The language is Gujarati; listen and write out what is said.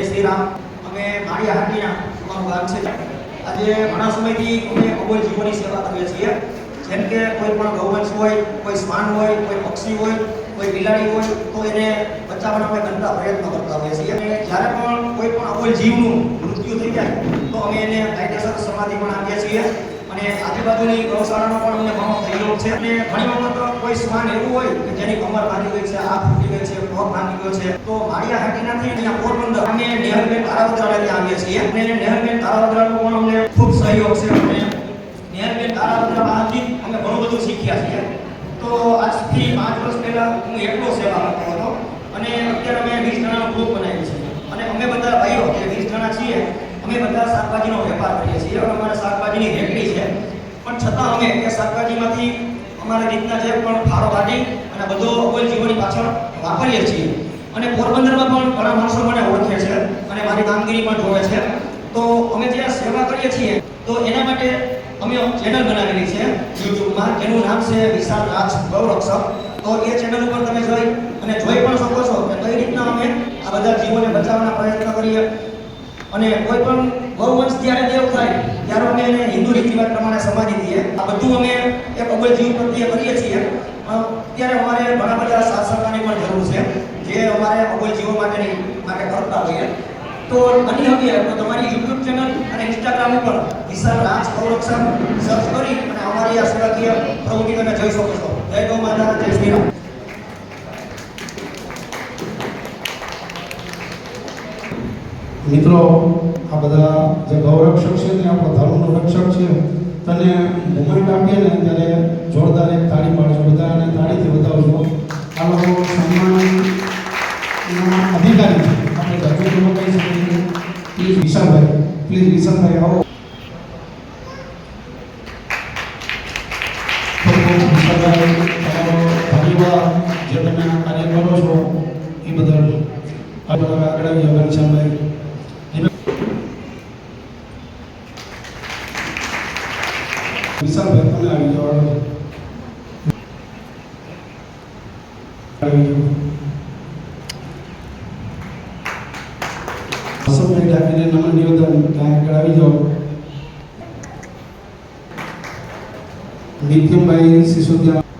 શ્રી રામ અમે માળિયા હાટીના અમારું ગામ છે. આજે ઘણા સમયથી અમે અબોલ જીવોની સેવા કરીએ છીએ. જેમ કે કોઈ પણ ગૌવંશ હોય, કોઈ શ્વાન હોય, કોઈ પક્ષી હોય, કોઈ બિલાડી હોય, તો એને બચાવવાનો અમે ઘણા પ્રયત્નો કરતા હોઈએ છીએ. અને જ્યારે પણ કોઈ પણ અબોલ જીવનું મૃત્યુ થઈ જાય, તો અમે એને કાયદેસર સમાધિ પણ આપીએ છીએ. અને આજુબાજુની ગૌશાળાનો પણ અમને ઘણો થયેલો છે. અને ઘણી વખત કોઈ શ્વાન એવું હોય કે જેની કમર ભાગી ગઈ છે આ ફૂટી ગઈ છે, પગ ભાગી ગયો છે, તો માળિયા હાટીનાથી અહીંયા પોરબંદર અમે નેહલબેન તારાવદરાને ત્યાં આવીએ છીએ. અને નેહલબેન તારાવદરાનો પણ અમને ખૂબ સહયોગ છે. અને નેહલબેન તારાવદરા અમે ઘણું બધું શીખ્યા છીએ. તો આજથી પાંચ વર્ષ પહેલા હું એકલો સેવા કરતો હતો. અને અત્યારે અમે વીસ જણાનો ગ્રુપ બનાવીએ છે અને અમે બધા ભાઈઓ, જે વીસ જણા છીએ અમે બધા શાકભાજીનો વેપાર કરીએ છીએ. અમારે શાકભાજીની રેકડી છે. પણ છતાં અમે એ શાકભાજીમાંથી અમારી રીતના જે પણ ફાળો કાઢી અને બધો કોઈ જીવોની પાછળ વાપરીએ છીએ. અને પોરબંદરમાં પણ ઘણા માણસો મને ઓળખે છે અને મારી કામગીરી પણ જોવે છે. તો અમે જે સેવા કરીએ છીએ, તો એના માટે અમે ચેનલ બનાવેલી છે યુટ્યુબમાં. જેનું નામ છે વિશાલ રાજ ગૌરક્ષક. તો એ ચેનલ ઉપર તમે જોઈ અને જોઈ પણ શકો છો કે કઈ રીતના અમે આ બધા જીવોને બચાવવાના પ્રયત્ન કરીએ. અને કોઈ પણ વંશ જ્યારે દેવ થાય, ત્યારે અમે એને હિન્દુ રીતિરિવાજ પ્રમાણે સમાધિ દઈએ. આ બધું અમે એક જીવન પ્રત્યે કરીએ છીએ. ત્યારે અમારે ઘણા બધા સાથ પણ જરૂર છે, જે અમારે અબોલ જીવો માટેની, માટે કરતા હોઈએ. તો બની હવે તો તમારી યુટ્યુબ ચેનલ અને ઇન્સ્ટાગ્રામ ઉપર વિશાલ રાજ સંરક્ષણ સર્ચ કરી અને અમારી આ સેવાકીય પ્રવૃત્તિ તમે જોઈ શકો છો. જય ગૌ માતા, જય શ્રી મિત્રો, આ બધા જે ગૌરક્ષક છે ને, આપણો ધર્મનો રક્ષક છે, તને મુમેન્ટ આપીએ ને, ત્યારે જોરદાર એક તાળી પાડજો બધા અને તાળીથી બતાવજો આ લોકો સન્માનના અધિકારી છે. આપણે ધર્મ કહી શકીએ પ્લીઝ વિશાલભાઈ પ્લીઝ વિશાલભાઈ આવો. જે તમે આ કાર્ય કરો છો, એ બદલ આ બધા આગળ આવીએ ઘનશ્યામભાઈ વિશાલભાઈ તમે આવી આગળ. આવી જાઓ નમન નિવેદન ત્યાં આગળ આવી જાઓ નિત્યમભાઈ સિસોદિયા